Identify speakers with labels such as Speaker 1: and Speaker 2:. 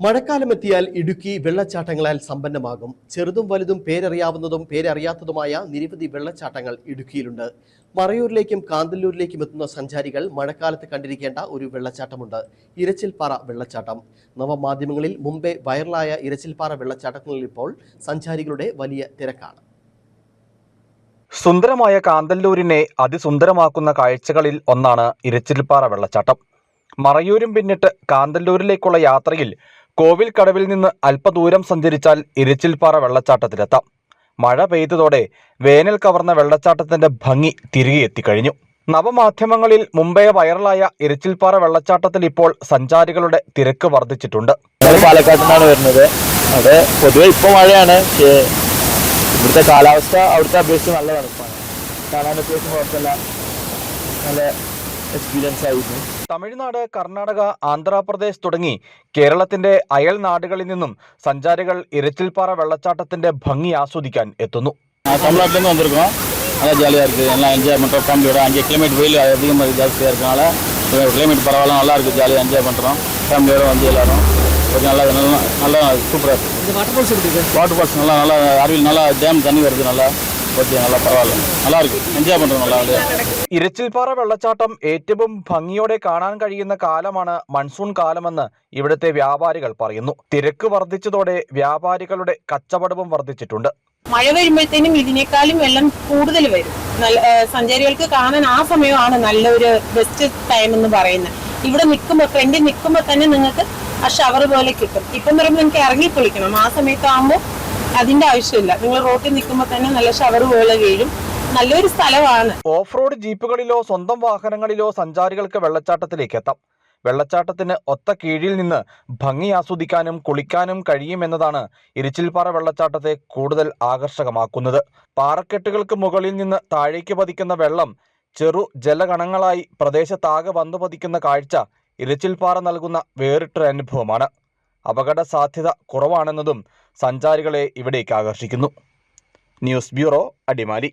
Speaker 1: മഴക്കാലമെത്തിയാൽ ഇടുക്കി വെള്ളച്ചാട്ടങ്ങളാൽ സമ്പന്നമാകും. ചെറുതും വലുതും പേരറിയാവുന്നതും പേരറിയാത്തതുമായ നിരവധി വെള്ളച്ചാട്ടങ്ങൾ ഇടുക്കിയിലുണ്ട്. മറയൂരിലേക്കും കാന്തല്ലൂരിലേക്കും എത്തുന്ന സഞ്ചാരികൾ മഴക്കാലത്ത് കണ്ടിരിക്കേണ്ട ഒരു വെള്ളച്ചാട്ടമുണ്ട്. ഇരച്ചിൽപ്പാറ വെള്ളച്ചാട്ടം. നവമാധ്യമങ്ങളിൽ മുമ്പേ വൈറലായ ഇരച്ചിൽപ്പാറ വെള്ളച്ചാട്ടങ്ങളിൽ ഇപ്പോൾ സഞ്ചാരികളുടെ വലിയ തിരക്കാണ്.
Speaker 2: സുന്ദരമായ കാന്തല്ലൂരിനെ അതിസുന്ദരമാക്കുന്ന കാഴ്ചകളിൽ ഒന്നാണ് ഇരച്ചിൽപ്പാറ വെള്ളച്ചാട്ടം. മറയൂരും പിന്നിട്ട് കാന്തല്ലൂരിലേക്കുള്ള യാത്രയിൽ കോവിൽ കടവിൽ നിന്ന് അല്പദൂരം സഞ്ചരിച്ചാൽ ഇരച്ചിൽപ്പാറ വെള്ളച്ചാട്ടത്തിലെത്താം. മഴ പെയ്തതോടെ വേനൽ കവർന്ന വെള്ളച്ചാട്ടത്തിന്റെ ഭംഗി തിരികെ എത്തിക്കഴിഞ്ഞു. നവമാധ്യമങ്ങളിൽ മുംബൈ വൈറലായ ഇരച്ചിൽപ്പാറ വെള്ളച്ചാട്ടത്തിൽ ഇപ്പോൾ സഞ്ചാരികളുടെ തിരക്ക് വർദ്ധിച്ചിട്ടുണ്ട്.
Speaker 3: പാലക്കാട് നിന്നാണ് വരുന്നത്. അവിടെ പൊതുവെ ഇപ്പോൾ മഴയാണ്. പക്ഷേ ഇവിടുത്തെ കാലാവസ്ഥ അവിടുത്തെ അപേക്ഷിച്ച് നല്ല തണുപ്പാണ് കാണാൻ അത്യാവശ്യം കുഴപ്പമില്ല. നല്ല എക്സ്പീരിയൻസ് ആയിരുന്നു
Speaker 2: തമിഴ്നാട് കർണാടക ആന്ധ്രാപ്രദേശ് തുടങ്ങി കേരളത്തിന്റെ അയൽ നാടുകളിൽ നിന്നും സഞ്ചാരികൾ ഇരച്ചിൽപ്പാറ വെള്ളച്ചാട്ടത്തിന്റെ ഭംഗി ആസ്വദിക്കാൻ എത്തുന്നു
Speaker 3: தமிழ்நாட்டிலேருந்து வந்திருக்கோம் நல்லா ஜாலியாக இருக்குது எல்லாம் என்ஜாய் பண்ணுறோம் ஃபேமிலியோட அங்கே கிளைமேட் வெயில் அதிகமாக ஜாஸ்தியாக இருக்கனால கிளைமேட் பரவாயில்ல நல்லா இருக்குது ஜாலியாக என்ஜாய் பண்ணுறோம் ஃபேமிலியோட வந்து எல்லாரும் கொஞ்சம் நல்லா நல்லா நல்லா சூப்பராக இருக்குது வாட்டர் ஃபால்ஸ் நல்லா நல்லா அருவியில் நல்லா டேம் தண்ணி வருது நல்லா ஓகே நல்லா பரவாயில்ல நல்லா இருக்குது என்ஜாய் பண்ணுறோம் நல்லா அப்படியே
Speaker 2: ഇരച്ചിൽപ്പാറ വെള്ളച്ചാട്ടം ഏറ്റവും ഭംഗിയോടെ കാണാൻ കഴിയുന്ന കാലമാണ് മൺസൂൺ കാലമെന്ന് ഇവിടുത്തെ വ്യാപാരികൾ പറയുന്നു തിരക്ക് വർദ്ധിച്ചതോടെ വ്യാപാരികളുടെ കച്ചവടവും വർദ്ധിച്ചിട്ടുണ്ട്
Speaker 4: മഴ വരുമ്പോഴത്തേനും ഇതിനേക്കാളും വെള്ളം കൂടുതൽ വരും നല്ല ആ, സഞ്ചാരികൾക്ക് കാണാൻ ആ സമയമാണ് നല്ലൊരു ബെസ്റ്റ് ടൈം എന്ന് പറയുന്നത് ഇവിടെ നിൽക്കുമ്പോൾ ഫ്രണ്ടിൽ നിൽക്കുമ്പോൾ തന്നെ നിങ്ങൾക്ക് ആ ഷവർ പോലെ കിട്ടും ഇപ്പം പറയുമ്പോൾ നിങ്ങൾക്ക് ഇറങ്ങി കുളിക്കണം ആ സമയത്താകുമ്പോൾ അതിന്റെ ആവശ്യമില്ല. നിങ്ങൾ റോട്ടിൽ നിൽക്കുമ്പോൾ തന്നെ നല്ല ഷവർ പോലെ വീഴും. നല്ലൊരു സ്ഥലമാണ്.
Speaker 2: ഓഫ് റോഡ് ജീപ്പുകളിലോ സ്വന്തം വാഹനങ്ങളിലോ സഞ്ചാരികൾക്ക് വെള്ളച്ചാട്ടത്തിലേക്ക് എത്താം. വെള്ളച്ചാട്ടത്തിന് ഒത്ത കീഴിൽ നിന്ന് ഭംഗി ആസ്വദിക്കാനും കുളിക്കാനും കഴിയുമെന്നതാണ് ഇരിച്ചിൽപ്പാറ വെള്ളച്ചാട്ടത്തെ കൂടുതൽ ആകർഷകമാക്കുന്നത്. പാറക്കെട്ടുകൾക്ക് മുകളിൽ നിന്ന് താഴേക്ക് പതിക്കുന്ന വെള്ളം ചെറു ജലഗണങ്ങളായി പ്രദേശത്താകെ വന്നു പതിക്കുന്ന കാഴ്ച ഇരച്ചിൽപ്പാറ നൽകുന്ന വേറിട്ടൊരു അനുഭവമാണ് അപകട സാധ്യത കുറവാണെന്നതും സഞ്ചാരികളെ ഇവിടേക്ക് ആകർഷിക്കുന്നു. News bureau Adimali.